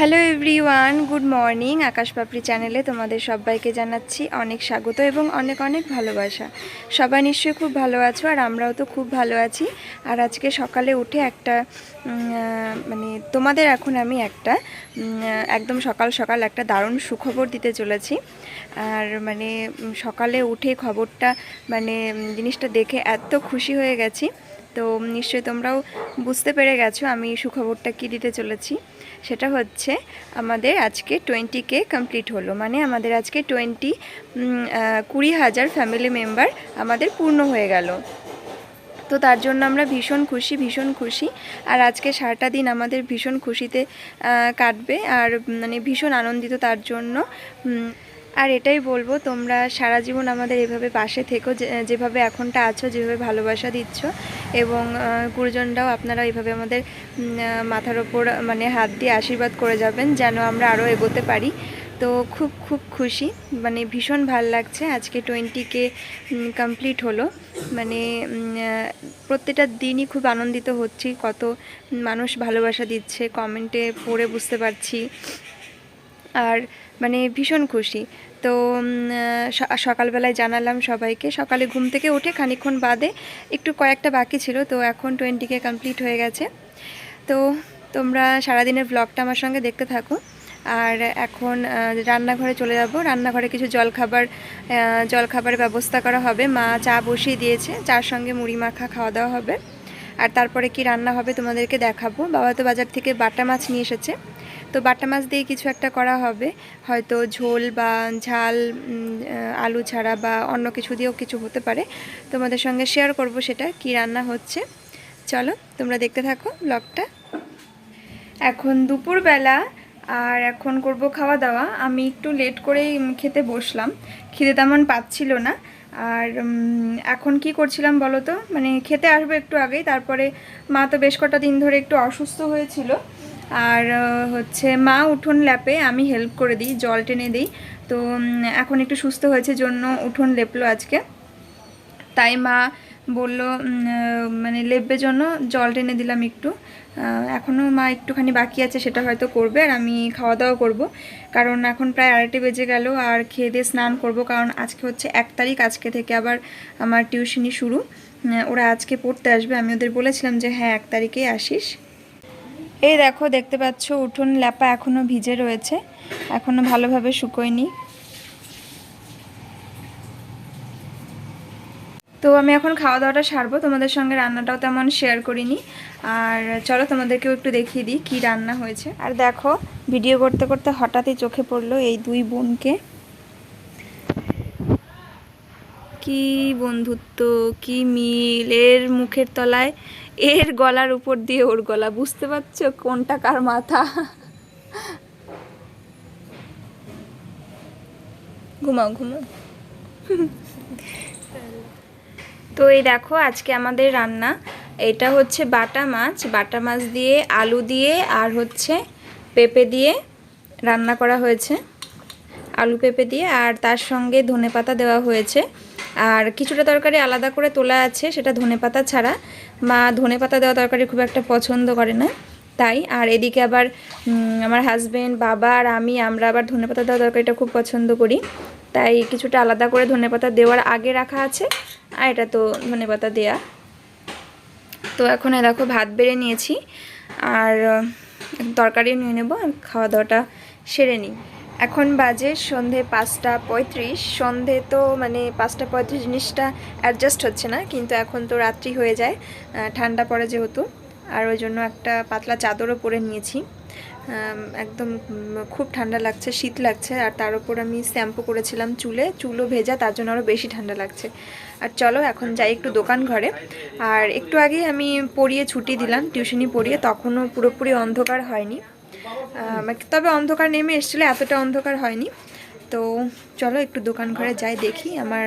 Hello everyone good morning Akash Papri চ্যানেলে তোমাদের সবাইকে জানাচ্ছি অনেক স্বাগত এবং অনেক অনেক ভালোবাসা। সবাই নিশ্চয়ই খুব ভালো আছো আর আমরাও তো খুব ভালো আছি। আর আজকে সকালে উঠে একটা মানে তোমাদের এখন আমি একটা একদম সকাল সকাল একটা দারুণ সুখবর দিতে চলেছি। আর মানে সকালে উঠে খবরটা মানে জিনিসটা দেখে এত খুশি হয়ে গেছি। তো নিশ্চয়ই তোমরাও বুঝতে পেরে গেছো আমি সুখবরটা কী দিতে চলেছি। সেটা হচ্ছে আমাদের আজকে টোয়েন্টি কে কমপ্লিট হলো। মানে আমাদের আজকে টোয়েন্টি কুড়ি হাজার ফ্যামিলি মেম্বার আমাদের পূর্ণ হয়ে গেল। তো তার জন্য আমরা ভীষণ খুশি ভীষণ খুশি। আর আজকে সারাটা দিন আমাদের ভীষণ খুশিতে কাটবে। আর মানে ভীষণ আনন্দিত তার জন্য আর এটাই বলব, তোমরা সারা জীবন আমাদের এভাবে পাশে থেকো যেভাবে এখনটা আছো, যেভাবে ভালোবাসা দিচ্ছ এবং গুরুজনরাও আপনারা এইভাবে আমাদের মাথার ওপর মানে হাত দিয়ে আশীর্বাদ করে যাবেন যেন আমরা আরও এগোতে পারি। তো খুব খুব খুশি মানে ভীষণ ভালো লাগছে। আজকে টোয়েন্টি কে কমপ্লিট হলো। মানে প্রত্যেকটা দিনই খুব আনন্দিত হচ্ছি, কত মানুষ ভালোবাসা দিচ্ছে, কমেন্টে পড়ে বুঝতে পারছি। আর মানে ভীষণ খুশি। তো সকালবেলায় জানালাম সবাইকে। সকালে ঘুম থেকে উঠে খানিকক্ষণ বাদে একটু কয়েকটা বাকি ছিল, তো এখন টোয়েন্টিকে কমপ্লিট হয়ে গেছে। তো, তোমরা সারাদিনের ব্লগটা আমার সঙ্গে দেখতে থাকো। আর এখন রান্নাঘরে চলে যাব। রান্নাঘরে কিছু জলখাবার জলখাবারের ব্যবস্থা করা হবে। মা চা বসিয়ে দিয়েছে। চার সঙ্গে মুড়ি মাখা খাওয়া দাওয়া হবে। আর তারপরে কি রান্না হবে তোমাদেরকে দেখাবো। বাবা তো বাজার থেকে বাটা মাছ নিয়ে এসেছে। তো বাটা মাছ দিয়ে কিছু একটা করা হবে। হয়তো ঝোল বা ঝাল আলু ছাড়া বা অন্য কিছু দিয়েও কিছু হতে পারে। তোমাদের সঙ্গে শেয়ার করব সেটা, কি রান্না হচ্ছে। চলো, তোমরা দেখতে থাকো ব্লগটা এখন দুপুরবেলা, আর এখন করব খাওয়া দাওয়া আমি একটু লেট করেই খেতে বসলাম। খিদে তেমন পাচ্ছিল না। আর এখন কি করছিলাম বলো তো? মানে খেতে আসব একটু আগেই। তারপরে মা তো বেশ কটা দিন ধরে একটু অসুস্থ হয়েছিল। আর হচ্ছে মা উঠোন ল্যাপে আমি হেল্প করে দিই, জল টেনে দিই। তো এখন একটু সুস্থ হয়েছে জন্য উঠোন লেপলো আজকে। তাই মা বলল মানে লেপবে জন্য, জল টেনে দিলাম একটু। এখনও মা একটুখানি বাকি আছে, সেটা হয়তো করবে, আর আমি খাওয়া দাওয়া করব। কারণ এখন প্রায় আড়াইটে বেজে গেল, আর খেয়ে দিয়ে স্নান করব, কারণ আজকে হচ্ছে এক তারিখ, আজকে থেকে আবার আমার টিউশনি শুরু। ওরা আজকে পড়তে আসবে, আমি ওদের বলেছিলাম যে হ্যাঁ এক তারিখেই আসিস। এই দেখো, দেখতে পাচ্ছ, উঠোন ল্যাপা এখনও ভিজে রয়েছে। এখনও ভালোভাবে শুকোয়নি। তো আমি এখন খাওয়া দাওয়াটা সারবো। তোমাদের সঙ্গে রান্নাটাও তেমন শেয়ার করিনি। আর চলো, তোমাদেরকেও একটু দেখিয়ে দিই কী রান্না হয়েছে। আর দেখো ভিডিও করতে করতে হঠাৎই চোখে পড়ল এই দুই বোনকে। কি বন্ধুত্ব, কি মিল? এর মুখের তলায়, এর গলার উপর দিয়ে ওর গলা। বুঝতে পারছ কোনটা কার মাথা? ঘুমাও ঘুমাও। তো এই দেখো আজকে আমাদের রান্না। এটা হচ্ছে বাটা মাছ। বাটা মাছ দিয়ে আলু দিয়ে আর হচ্ছে পেঁপে দিয়ে রান্না করা হয়েছে। আলু পেঁপে দিয়ে আর তার সঙ্গে ধনেপাতা দেওয়া হয়েছে। আর কিছুটা তরকারি আলাদা করে তোলা আছে সেটা ধনেপাতা ছাড়া। মা ধনেপাতা দেওয়া তরকারি খুব একটা পছন্দ করে না তাই। আর এদিকে আবার আমার হাজব্যান্ড বাবা আর আমি আমরা আবার ধনেপাতা দেওয়া তরকারিটা খুব পছন্দ করি। তাই কিছুটা আলাদা করে ধনেপাতা দেওয়ার আগে রাখা আছে আর এটা তো ধনেপাতা দেয়া। তো এখন দেখো ভাত বেড়ে নিয়েছি আর আহ, তরকারিও নিয়ে নেব খাওয়া দাওয়াটা সেরে নিই। এখন বাজে সন্ধে পাঁচটা পঁয়ত্রিশ। সন্ধে তো মানে পাঁচটা পঁয়ত্রিশ জিনিসটা অ্যাডজাস্ট হচ্ছে না, কিন্তু এখন তো রাত্রি হয়ে যায় ঠান্ডা পড়ে যেহেতু। আর ওই জন্য একটা পাতলা চাদরও পরে নিয়েছি। একদম খুব ঠান্ডা লাগছে, শীত লাগছে, আর তার উপর আমি শ্যাম্পু করেছিলাম চুলে। চুলও ভেজা, তার জন্য আরও বেশি ঠান্ডা লাগছে। আর চলো, এখন যাই একটু দোকান ঘরে। আর একটু আগে আমি পড়িয়ে ছুটি দিলাম, টিউশনি পড়িয়ে, তখনও পুরোপুরি অন্ধকার হয়নি। তবে অন্ধকার নেমে এসেছিল, এতটা অন্ধকার হয়নি। তো চলো একটু দোকান ঘরে যাই, দেখি আমার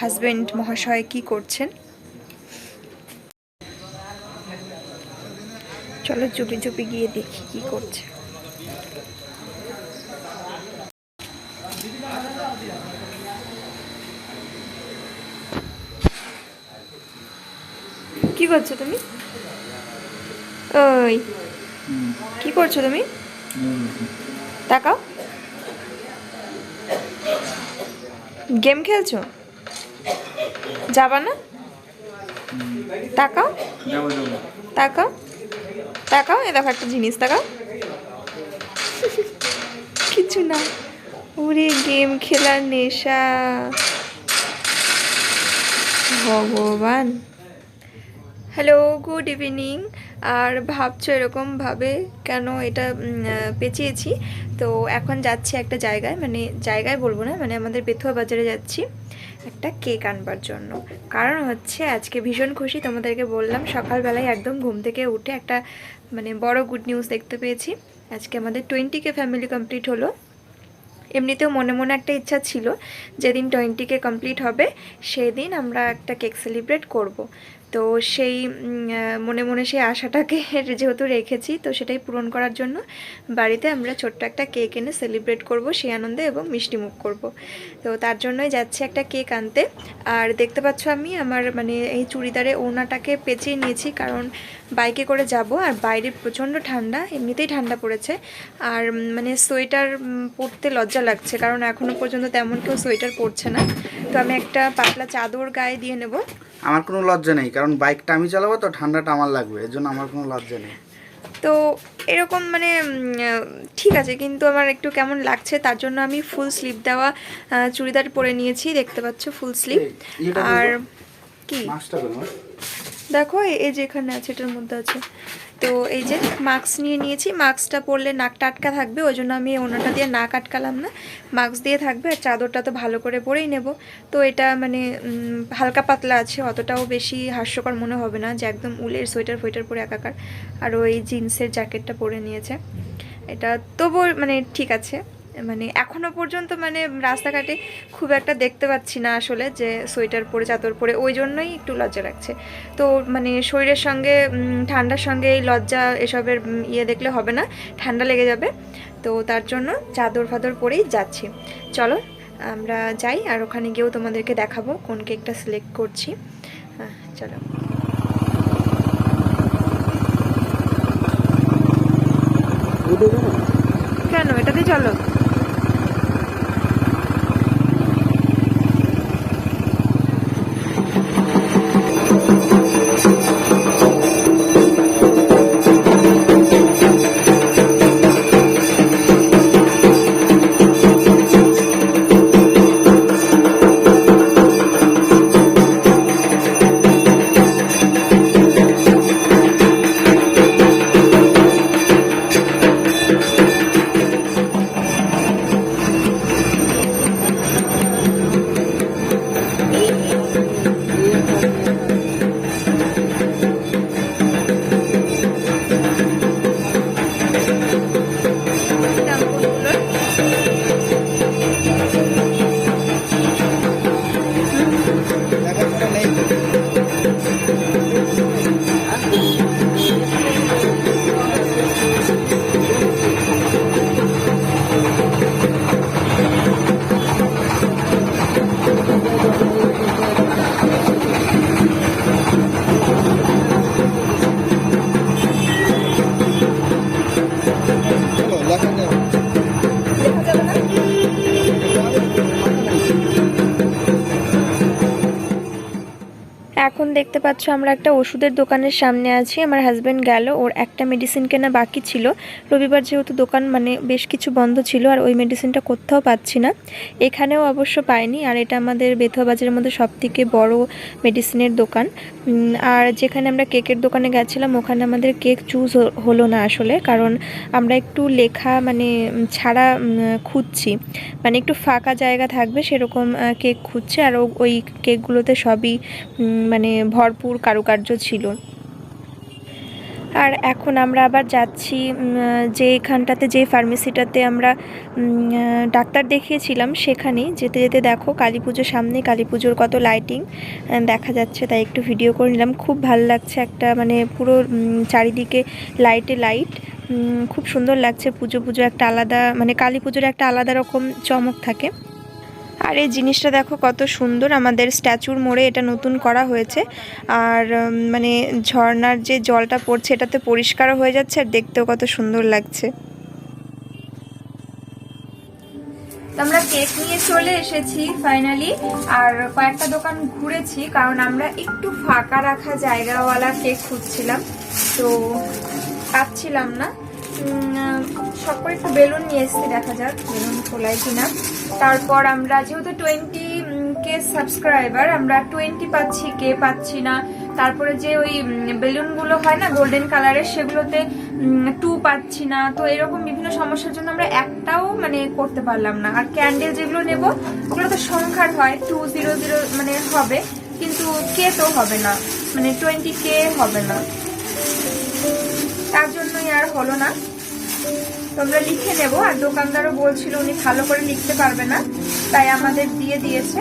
হাজব্যান্ড মহাশয় কি করছেন। চলো চুপি চুপি গিয়ে দেখি কি করছে। কি করছ তুমি? ওই কি করছ তুমি? তাকাও। গেম খেলছো? যাবা না? তাকাও। তাকাও। তাকাও এ দেখো একটা জিনিস, তাকাও। কিছু না। ওরে, গেম খেলার নেশা। ভগবান। হ্যালো গুড ইভিনিং আর ভাবছ এরকমভাবে কেন এটা পেঁচিয়েছি? তো এখন যাচ্ছি একটা জায়গায় মানে জায়গায় বলব না মানে আমাদের বেথুয়া বাজারে যাচ্ছি একটা কেক আনবার জন্য। কারণ হচ্ছে আজকে ভীষণ খুশি, তোমাদেরকে বললাম, সকালবেলায় একদম ঘুম থেকে উঠে একটা মানে বড় গুড নিউজ দেখতে পেয়েছি। আজকে আমাদের টোয়েন্টি কে ফ্যামিলি কমপ্লিট হলো। এমনিতেও মনে মনে একটা ইচ্ছা ছিল, যেদিন টোয়েন্টিকে কমপ্লিট হবে, সেদিন আমরা একটা কেক সেলিব্রেট করব। তো সেই মনে মনে সেই আশাটাকে যেহেতু রেখেছি, তো সেটাই পূরণ করার জন্য বাড়িতে আমরা ছোট্ট একটা কেক এনে সেলিব্রেট করব, সেই আনন্দে এবং মিষ্টি মুখ করব। তো তার জন্যই যাচ্ছি একটা কেক আনতে। আর দেখতে পাচ্ছ আমি আমার মানে এই চুড়িদারে ওড়নাটাকে পেঁচিয়ে নিয়েছি, কারণ বাইকে করে যাব আর বাইরে প্রচণ্ড ঠান্ডা, এমনিতেই ঠান্ডা পড়েছে। আর মানে সোয়েটার পরতে লজ্জা লাগছে, কারণ এখনও পর্যন্ত তেমন কেউ সোয়েটার পরছে না। তো আমি একটা পাতলা চাদর গায়ে দিয়ে নেব। আমার কোনো লজ্জা নেই কারণ বাইকটা আমি চালাবো তো ঠান্ডাটা আমার লাগবে এর জন্য আমার কোনো লজ্জা নেই। তো এরকম মানে ঠিক আছে কিন্তু আমার একটু কেমন লাগছে তার জন্য আমি ফুল স্লিভ দেওয়া চুড়িদার পরে নিয়েছি দেখতে পাচ্ছ ফুল স্লিভ আর কি? দেখো এই যে এখানে আছে এটার মধ্যে আছে। তো এই যে মাস্ক নিয়ে নিয়েছি মাস্কটা পরলে নাকটা আটকা থাকবে, ওই জন্য আমি ওনাটা দিয়ে নাক আটকালাম না। মাস্ক দিয়ে থাকবে আর চাদরটা তো ভালো করে পরেই নেব। তো এটা মানে হালকা পাতলা আছে, অতটাও বেশি হাস্যকর মনে হবে না যে একদম উলের সোয়েটার ফোয়েটার পরে একাকার। আর ওই জিন্সের জ্যাকেটটা পরে নিয়েছে। এটা তবু মানে ঠিক আছে। মানে এখনও পর্যন্ত মানে রাস্তাঘাটে খুব একটা দেখতে পাচ্ছি না আসলে যে সোয়েটার পরে চাদর পরে ওই জন্যই একটু লজ্জা লাগছে। তো মানে শরীরের সঙ্গে ঠান্ডার সঙ্গে এই লজ্জা এসবের ইয়ে দেখলে হবে না ঠান্ডা লেগে যাবে। তো তার জন্য চাদর ফাদর পরেই যাচ্ছি। চলো আমরা যাই আর ওখানে গিয়েও তোমাদেরকে দেখাবো কোন কেকটা সিলেক্ট করছি। হ্যাঁ চলো। কেন? এটাতে চলো। দেখতে পাচ্ছ, আমরা একটা ওষুধের দোকানের সামনে আছি। আমার হাজব্যান্ড গেল, ওর একটা মেডিসিন কেনা বাকি ছিল। রবিবার যেহেতু দোকান মানে বেশ কিছু বন্ধ ছিল, আর ওই মেডিসিনটা কোথাও পাচ্ছি না। এখানেও অবশ্য পাইনি, আর এটা আমাদের বেথুয়া বাজারের মধ্যে সব থেকে বড় মেডিসিনের দোকান। আর যেখানে আমরা কেকের দোকানে গেছিলাম, ওখানে আমাদের কেক চুজ হলো না আসলে, কারণ আমরা একটু লেখা মানে ছাড়া খুঁজছি। মানে একটু ফাঁকা জায়গা থাকবে, সেরকম কেক খুঁজছে, আর ওই কেকগুলোতে সবই মানে ভরপুর কারুকার্য ছিল। আর এখন আমরা আবার যাচ্ছি যে এখানটাতে, যে ফার্মেসিটাতে আমরা ডাক্তার দেখিয়েছিলাম সেখানেই। যেতে যেতে দেখো কালী পুজোর সামনে কালী পুজোর কত লাইটিং দেখা যাচ্ছে। তাই একটু ভিডিও করে নিলাম। খুব ভালো লাগছে একটা মানে পুরো চারিদিকে লাইটে লাইট খুব সুন্দর লাগছে। পুজো পুজো একটা আলাদা মানে কালী পুজোর একটা আলাদা রকম চমক থাকে। আর এই জিনিসটা দেখো কত সুন্দর আমাদের স্ট্যাচুর মোড়ে এটা নতুন করা হয়েছে। আর মানে ঝর্নার যে জলটা পড়ছে এটাতে পরিষ্কারও হয়ে যাচ্ছে আর দেখতেও কত সুন্দর লাগছে। আমরা কেক নিয়ে চলে এসেছি ফাইনালি আর কয়েকটা দোকান ঘুরেছি, কারণ আমরা একটু ফাঁকা রাখা জায়গাওয়ালা কেক খুঁজছিলাম, তো পাচ্ছিলাম না। সব করে একটু বেলুন নিয়ে এসেছি, দেখা যাক বেলুন খোলাই কিনা। তারপর আমরা, যেহেতু টোয়েন্টি কে সাবস্ক্রাইবার আমরা টোয়েন্টি পাচ্ছি কে পাচ্ছি না। তারপরে যে ওই বেলুনগুলো হয় না গোল্ডেন কালারের সেগুলোতে টু পাচ্ছি না। তো এরকম বিভিন্ন সমস্যার জন্য আমরা একটাও মানে করতে পারলাম না। আর ক্যান্ডেল যেগুলো নেব, ওগুলো তো সংখ্যার হয় টু জিরো জিরো মানে হবে। কিন্তু কে তো হবে না। মানে টোয়েন্টি কে হবে না। তার জন্যই আর হলো না। তোমরা লিখে নেব। আর দোকানদারও বলছিল উনি ভালো করে লিখতে পারবে না। তাই আমাদের দিয়ে দিয়েছে।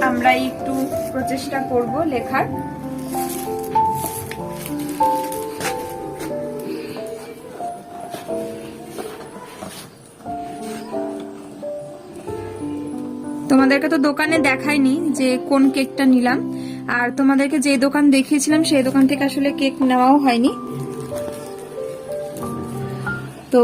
আমরা একটু প্রচেষ্টা করব লেখার। তোমাদেরকে তো দোকানে দেখাইনি যে কোন কেকটা নিলাম। আর তোমাদেরকে যে দোকান দেখিয়েছিলাম, সেই দোকান থেকে আসলে কেক নেওয়াও হয়নি। তো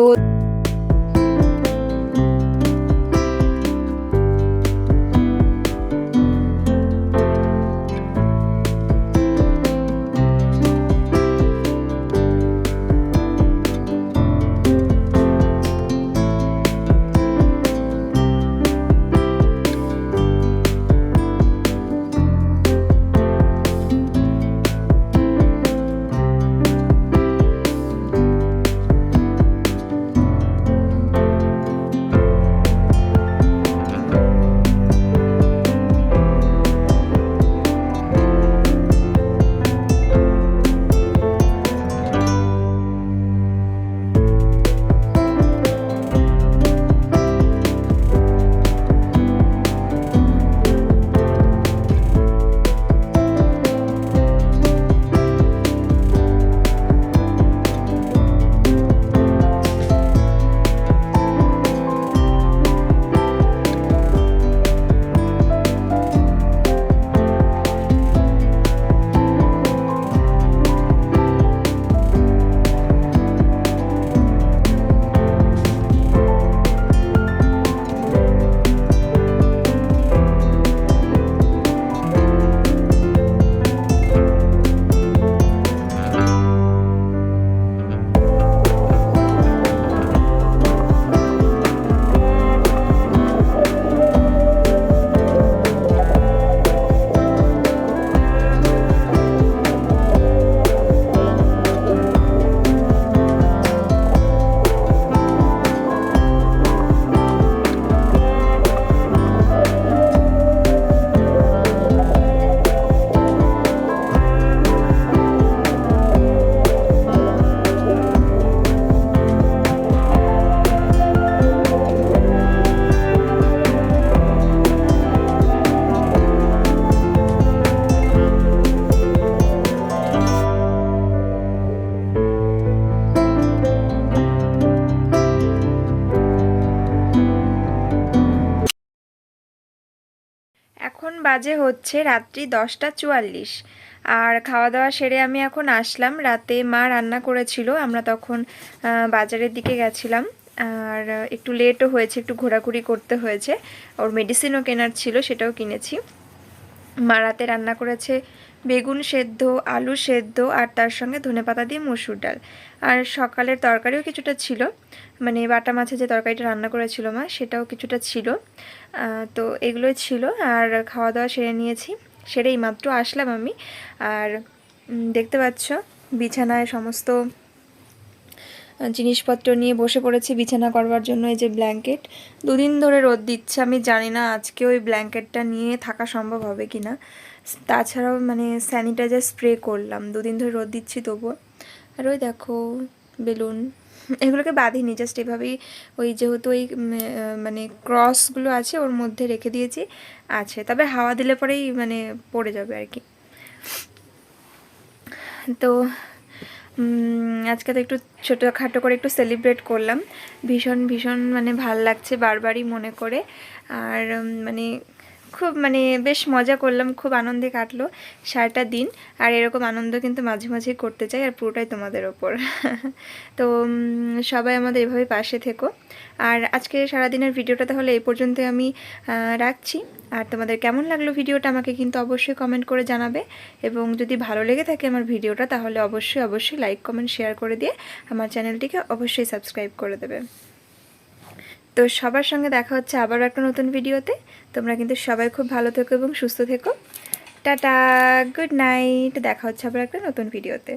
বাজে হচ্ছে রাত্রি দশটা চুয়াল্লিশ। আর খাওয়া দাওয়া সেরে আমি এখন আসলাম। রাতে মা রান্না করেছিল, আমরা তখন বাজারের দিকে গেছিলাম। আর একটু লেটও হয়েছে, একটু ঘোরাঘুরি করতে হয়েছে। ওর মেডিসিনও কেনার ছিল, সেটাও কিনেছি। মা রাতে রান্না করেছে বেগুন সেদ্ধ, আলু সেদ্ধ আর তার সঙ্গে ধনেপাতা দিয়ে মসুর ডাল। আর সকালের তরকারিও কিছুটা ছিল। মানে বাটা মাছের যে তরকারিটা রান্না করেছিল মা, সেটাও কিছুটা ছিল। তো এগুলোই ছিল। আর খাওয়া দাওয়া সেরে নিয়েছি। সেরেই মাত্র আসলাম আমি। আর দেখতে পাচ্ছ, বিছানায় সমস্ত জিনিসপত্র নিয়ে বসে পড়েছি বিছানা করবার জন্য, এই যে ব্ল্যাঙ্কেট। দুদিন ধরে রোদ দিচ্ছে। আমি জানি না আজকে ওই ব্ল্যাঙ্কেটটা নিয়ে থাকা সম্ভব হবে কি না তাছাড়াও মানে স্যানিটাইজার স্প্রে করলাম, দুদিন ধরে রোদ দিচ্ছি তবুও। আর ওই দেখো, বেলুন, এগুলোকে বাঁধিনি জাস্ট এভাবেই ওই যেহেতু ওই মানে ক্রসগুলো আছে, ওর মধ্যে রেখে দিয়েছি, আছে। তবে হাওয়া দিলে পরেই মানে পড়ে যাবে আর কি। তো আজকে তো একটু ছোটোখাটো করে একটু সেলিব্রেট করলাম। ভীষণ ভীষণ মানে ভালো লাগছে বারবারই মনে করে। আর মানে খুব মানে বেশ মজা করলাম, খুব আনন্দে কাটলো সারাটা দিন। আর এরকম আনন্দ কিন্তু মাঝে মাঝে করতে চাই, আর পুরোটাই তোমাদের ওপর। তো সবাই আমাদের এভাবে পাশে থেকো। আর আজকে সারাদিনের ভিডিওটা তাহলে এই পর্যন্ত আমি রাখছি। আর তোমাদের কেমন লাগল ভিডিওটা আমাকে কিন্তু অবশ্যই কমেন্ট করে জানাবে। এবং যদি ভালো লেগে থাকে আমার ভিডিওটা, তাহলে অবশ্যই অবশ্যই লাইক কমেন্ট শেয়ার করে দিয়ে আমার চ্যানেলটিকে অবশ্যই সাবস্ক্রাইব করে দেবে। তো সবার সঙ্গে দেখা হচ্ছে আবারও একটা নতুন ভিডিওতে। তোমরা কিন্তু সবাই খুব ভালো থেকো এবং সুস্থ থেকো। টাটা, গুড নাইট, দেখা হচ্ছে আবার একটা নতুন ভিডিওতে।